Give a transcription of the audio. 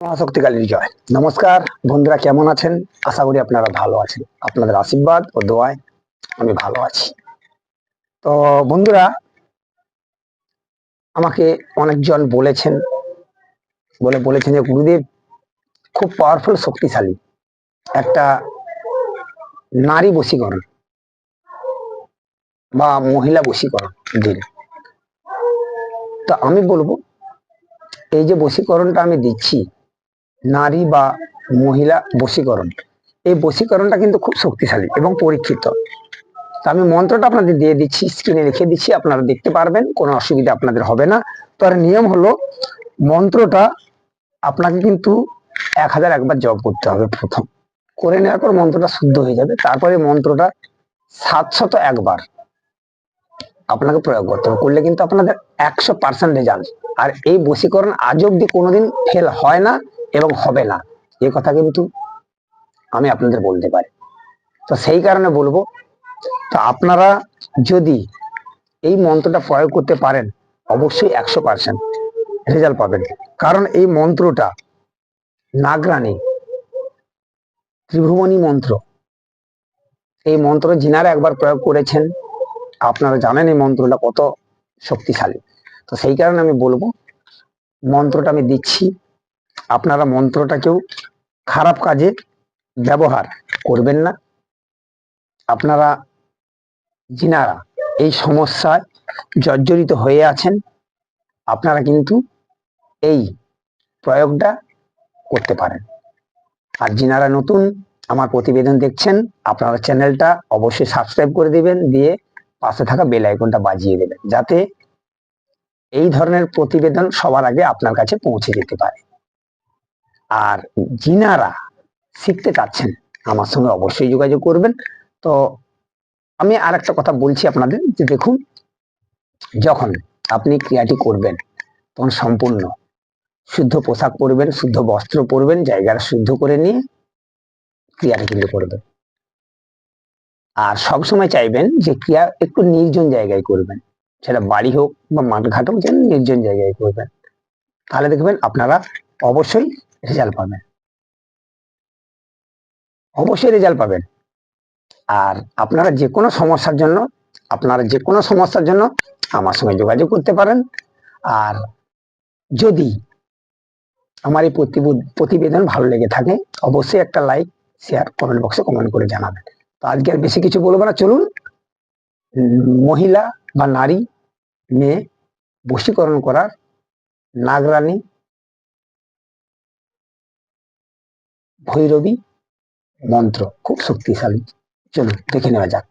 মহাশক্তিকালীর জয়। নমস্কার, বন্ধুরা কেমন আছেন? আশা করি আপনারা ভালো আছেন। আপনাদের আশীর্বাদ ও দোয়ায় আমি ভালো আছি। তো বন্ধুরা, আমাকে অনেকজন বলেছেন, বলে বলেছেন যে গুরুদেব খুব পাওয়ারফুল শক্তিশালী একটা নারী বশীকরণ বা মহিলা বশীকরণ দিন। তো আমি বলব, এই যে বশীকরণটা আমি দিচ্ছি নারী বা মহিলা বশীকরণ। এই বশীকরণটা কিন্তু খুব শক্তিশালী এবং পরীক্ষিত। তো আমি মন্ত্রটা আপনাদের দিয়ে দিচ্ছি স্ক্রিনে লিখে দিচ্ছি, আপনারা দেখতে পারবেন, কোনো অসুবিধা আপনাদের হবে না। তো আর নিয়ম হলো, মন্ত্রটা আপনাকে কিন্তু এক হাজার একবার জপ করতে হবে প্রথম। করে নেওয়ার পর মন্ত্রটা শুদ্ধ হয়ে যাবে, তারপরে মন্ত্রটা সাতশত একবার আপনাকে প্রয়োগ করতে হবে। করলে কিন্তু আপনাদের একশো পার্সেন্ট রেজাল্ট আর এই বশীকরণ আজ অব্দি কোনোদিন ফেল হয় না। এবং হবে না। এ কথা কিন্তু আমি আপনাদের বলতে পারি। তো সেই কারণে বলব, তো আপনারা যদি এই মন্ত্রটা প্রয়োগ করতে পারেন, অবশ্যই একশো পার্সেন্ট রেজাল্ট পাবেন। কারণ এই মন্ত্রটা নাগরানী ত্রিভুবনী মন্ত্র। এই মন্ত্র যিনারা একবার প্রয়োগ করেছেন, আপনারা জানেন এই মন্ত্রটা কত শক্তিশালী। তো সেই কারণে আমি বলব, মন্ত্রটা আমি দিচ্ছি। আপনারা মন্ত্রটাকেও খারাপ কাজে ব্যবহার করবেন না। আপনারা যিনারা এই সমস্যায় জর্জরিত হয়ে আছেন, আপনারা কিন্তু এই প্রয়োগটা করতে পারেন। আর যিনারা নতুন আমার প্রতিবেদন দেখছেন, আপনারা চ্যানেলটা অবশ্যই সাবস্ক্রাইব করে দিবেন, দিয়ে পাশে থাকা বেল আইকনটা বাজিয়ে দেবেন, যাতে এই ধরনের প্রতিবেদন সবার আগে আপনার কাছে পৌঁছে যেতে পারে। আর যিনারা শিখতে চাচ্ছেন, আমার সঙ্গে অবশ্যই যোগাযোগ করবেন। তো আমি আর একটা কথা বলছি আপনাদের, যে দেখুন, যখন আপনি ক্রিয়াটি করবেন, তখন সম্পূর্ণ শুদ্ধ পোশাক পরবেন, শুদ্ধ বস্ত্র পরবেন জায়গাটা শুদ্ধ করে নিয়ে ক্রিয়াটা কিন্তু করবেন। আর সব সময় চাইবেন যে ক্রিয়া একটু নির্জন জায়গায় করবেন, সেটা বাড়ি হোক বা মাঠঘাট হোক, যেন নির্জন জায়গায় করবেন। তাহলে দেখবেন আপনারা অবশ্যই রেজাল্ট পাবেন। অবশ্যই রেজাল্ট পাবেন। আর আপনারা যে কোনো সমস্যার জন্য, আপনারা যে কোনো সমস্যার জন্য আমার সঙ্গে যোগাযোগ করতে পারেন। আর যদি আমার এই প্রতিবু- প্রতিবেদন ভালো লেগে থাকে, অবশ্যই একটা লাইক শেয়ার কমেন্ট বক্সে কমেন্ট করে জানাবেন। তো আজকে আর বেশি কিছু বলব না। চলুন, মহিলা বা নারী মেয়ে বশীকরণ করার নাগরানী ভৈরবী মন্ত্র খুব শক্তিশালী। চলুন দেখে নেওয়া যাক।